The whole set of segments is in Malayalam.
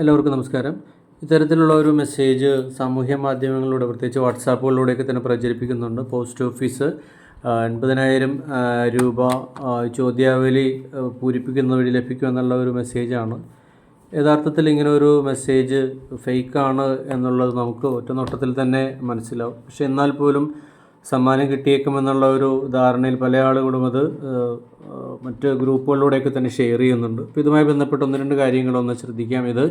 എല്ലാവർക്കും നമസ്കാരം. ഇത്തരത്തിലുള്ള ഒരു മെസ്സേജ് സാമൂഹ്യ മാധ്യമങ്ങളിലൂടെ പ്രത്യേകിച്ച് വാട്സാപ്പുകളിലൂടെയൊക്കെ തന്നെ പ്രചരിപ്പിക്കുന്നുണ്ട്. പോസ്റ്റ് ഓഫീസ് എൺപതിനായിരം രൂപ ചോദ്യാവലി പൂരിപ്പിക്കുന്ന വഴി ലഭിക്കുമെന്നുള്ള ഒരു മെസ്സേജാണ്. യഥാർത്ഥത്തിൽ ഇങ്ങനെ ഒരു മെസ്സേജ് ഫേക്കാണ് എന്നുള്ളത് നമുക്ക് ഒറ്റ നോട്ടത്തിൽ തന്നെ മനസ്സിലാവും. പക്ഷെ എന്നാൽ പോലും സമ്മാനം കിട്ടിയേക്കുമെന്നുള്ള ഒരു ധാരണയിൽ പല ആളുകളും അത് മറ്റ് ഗ്രൂപ്പുകളിലൂടെയൊക്കെ തന്നെ ഷെയർ ചെയ്യുന്നുണ്ട്. അപ്പോൾ ഇതുമായി ബന്ധപ്പെട്ട് ഒന്ന് രണ്ട് കാര്യങ്ങളൊന്ന് ശ്രദ്ധിക്കാം. ഇത്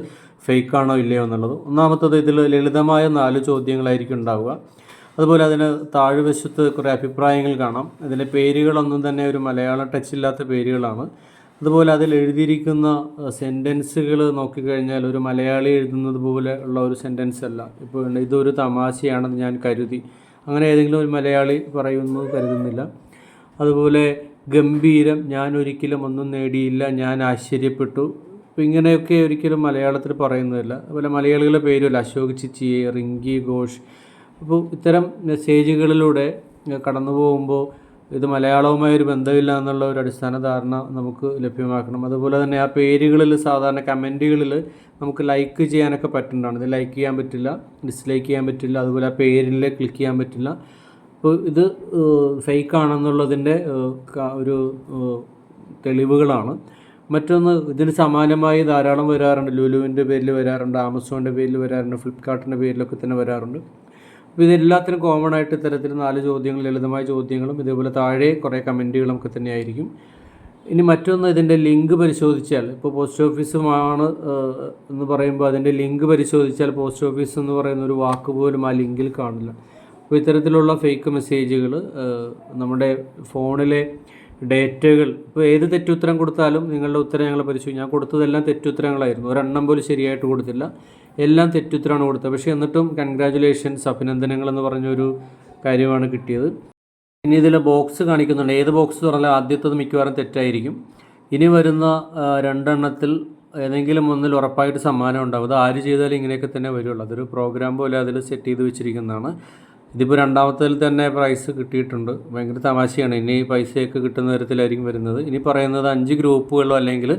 ഫേക്കാണോ ഇല്ലയോ എന്നുള്ളത്. ഒന്നാമത്തത് ഇതിൽ ലളിതമായ നാല് ചോദ്യങ്ങളായിരിക്കും ഉണ്ടാവുക. അതുപോലെ അതിന് താഴ്വശത്ത് കുറേ അഭിപ്രായങ്ങൾ കാണാം. അതിലെ പേരുകളൊന്നും തന്നെ ഒരു മലയാള ടച്ച് ഇല്ലാത്ത പേരുകളാണ്. അതുപോലെ അതിൽ എഴുതിയിരിക്കുന്ന സെന്റൻസുകൾ നോക്കിക്കഴിഞ്ഞാൽ ഒരു മലയാളി എഴുതുന്നത് പോലെ ഉള്ള ഒരു സെന്റൻസ് അല്ല. ഇപ്പോൾ ഇതൊരു തമാശയാണെന്ന് ഞാൻ കരുതി. അങ്ങനെ ഏതെങ്കിലും ഒരു മലയാളി പറയുന്നു കരുതുന്നില്ല. അതുപോലെ ഗംഭീരം ഞാൻ ഒരിക്കലും ഒന്നും നേടിയില്ല ഞാൻ ആശ്ചര്യപ്പെട്ടു. ഇങ്ങനെയൊക്കെ ഒരിക്കലും മലയാളത്തിൽ പറയുന്നതല്ല. അതുപോലെ മലയാളികളുടെ പേരുമല്ല അശോക് ചിച്ചിയെ റിങ്കി ഘോഷ്. അപ്പോൾ ഇത്തരം മെസ്സേജുകളിലൂടെ കടന്നു പോകുമ്പോൾ ഇത് മലയാളവുമായി ഒരു ബന്ധമില്ല എന്നുള്ള ഒരു അടിസ്ഥാന ധാരണ നമുക്ക് ലഭ്യമാക്കണം. അതുപോലെ തന്നെ ആ പേരുകളിൽ സാധാരണ കമന്റുകളിൽ നമുക്ക് ലൈക്ക് ചെയ്യാനൊക്കെ പറ്റുന്നതാണ്. ഇത് ലൈക്ക് ചെയ്യാൻ പറ്റില്ല ഡിസ്ലൈക്ക് ചെയ്യാൻ പറ്റില്ല അതുപോലെ ആ പേരിൽ ക്ലിക്ക് ചെയ്യാൻ പറ്റില്ല. അപ്പോൾ ഇത് ഫേക്ക് ആണെന്നുള്ളതിന്റെ ഒരു തെളിവുകളാണ്. മറ്റൊന്ന് ഇതിന് സമാനമായി ധാരാളം വരാറുണ്ട്. ലുലുവിന്റെ പേരിൽ വരാറുണ്ട് ആമസോണിന്റെ പേരിൽ വരാറുണ്ട് ഫ്ലിപ്കാർട്ടിന്റെ പേരിലൊക്കെ തന്നെ വരാറുണ്ട്. അപ്പോൾ ഇതെല്ലാത്തിനും കോമൺ ആയിട്ട് ഇത്തരത്തിൽ നാല് ചോദ്യങ്ങൾ ലളിതമായ ചോദ്യങ്ങളും ഇതേപോലെ താഴെ കുറേ കമന്റുകളും ഒക്കെ തന്നെയായിരിക്കും. ഇനി മറ്റൊന്ന് ഇതിന്റെ ലിങ്ക് പരിശോധിച്ചാൽ ഇപ്പോൾ പോസ്റ്റ് ഓഫീസുമാണ് എന്ന് പറയുമ്പോൾ അതിന്റെ ലിങ്ക് പരിശോധിച്ചാൽ പോസ്റ്റ് ഓഫീസ് എന്ന് പറയുന്ന ഒരു വാക്ക് പോലും ആ ലിങ്കിൽ കാണില്ല. അപ്പോൾ ഇത്തരത്തിലുള്ള ഫേക്ക് മെസ്സേജുകൾ നമ്മുടെ ഫോണിലെ ഡേറ്റകൾ. ഇപ്പോൾ ഏത് തെറ്റുത്തരം കൊടുത്താലും നിങ്ങളുടെ ഉത്തരം ഞങ്ങൾ പരിശോധിച്ചു ഞാൻ കൊടുത്തതെല്ലാം തെറ്റുത്തരങ്ങളായിരുന്നു. ഒരെണ്ണം പോലും ശരിയായിട്ട് കൊടുത്തില്ല. എല്ലാം തെറ്റുത്തരമാണ് കൊടുത്തത്. പക്ഷേ എന്നിട്ടും കൺഗ്രാജുലേഷൻസ് അഭിനന്ദനങ്ങൾ എന്ന് പറഞ്ഞൊരു കാര്യമാണ് കിട്ടിയത്. ഇനി ഇതിൽ ബോക്സ് കാണിക്കുന്നുണ്ട്. ഏത് ബോക്സ് പറഞ്ഞാൽ ആദ്യത്തത് മിക്കവാറും തെറ്റായിരിക്കും. ഇനി വരുന്ന രണ്ടെണ്ണത്തിൽ ഏതെങ്കിലും ഒന്നിൽ ഉറപ്പായിട്ട് സമ്മാനം ഉണ്ടാവും. അത് ആര് ചെയ്താലും ഇങ്ങനെയൊക്കെ തന്നെ വരുള്ളൂ. അതൊരു പ്രോഗ്രാം പോലെ അതിൽ സെറ്റ് ചെയ്ത് വെച്ചിരിക്കുന്നതാണ്. ഇതിപ്പോൾ രണ്ടാമത്തതിൽ തന്നെ പ്രൈസ് കിട്ടിയിട്ടുണ്ട്. ഭയങ്കര തമാശയാണ്. ഇനി പൈസയൊക്കെ കിട്ടുന്ന തരത്തിലായിരിക്കും വരുന്നത്. ഇനി പറയുന്നത് അഞ്ച് ഗ്രൂപ്പുകളോ അല്ലെങ്കിൽ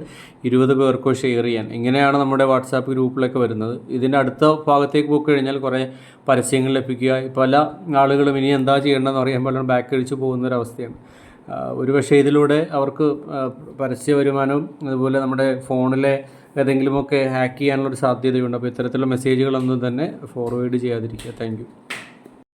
ഇരുപത് പേർക്കോ ഷെയർ ചെയ്യാൻ. ഇങ്ങനെയാണ് നമ്മുടെ വാട്സാപ്പ് ഗ്രൂപ്പിലൊക്കെ വരുന്നത്. ഇതിന്റെ അടുത്ത ഭാഗത്തേക്ക് പോയി കഴിഞ്ഞാൽ കുറേ പരസ്യങ്ങൾ ലഭിക്കുക. പല ആളുകളും ഇനി എന്താ ചെയ്യേണ്ടതെന്ന് അറിയാൻ ബാക്ക് അടിച്ച് ഒരു ഒരുപക്ഷെ ഇതിലൂടെ അവർക്ക് പരസ്യ വരുമാനവും അതുപോലെ നമ്മുടെ ഫോണിലെ ഏതെങ്കിലുമൊക്കെ ഹാക്ക് ചെയ്യാനുള്ളൊരു സാധ്യതയുണ്ട്. അപ്പോൾ ഇത്തരത്തിലുള്ള മെസ്സേജുകളൊന്നും തന്നെ ഫോർവേഡ് ചെയ്യാതിരിക്കുക. താങ്ക്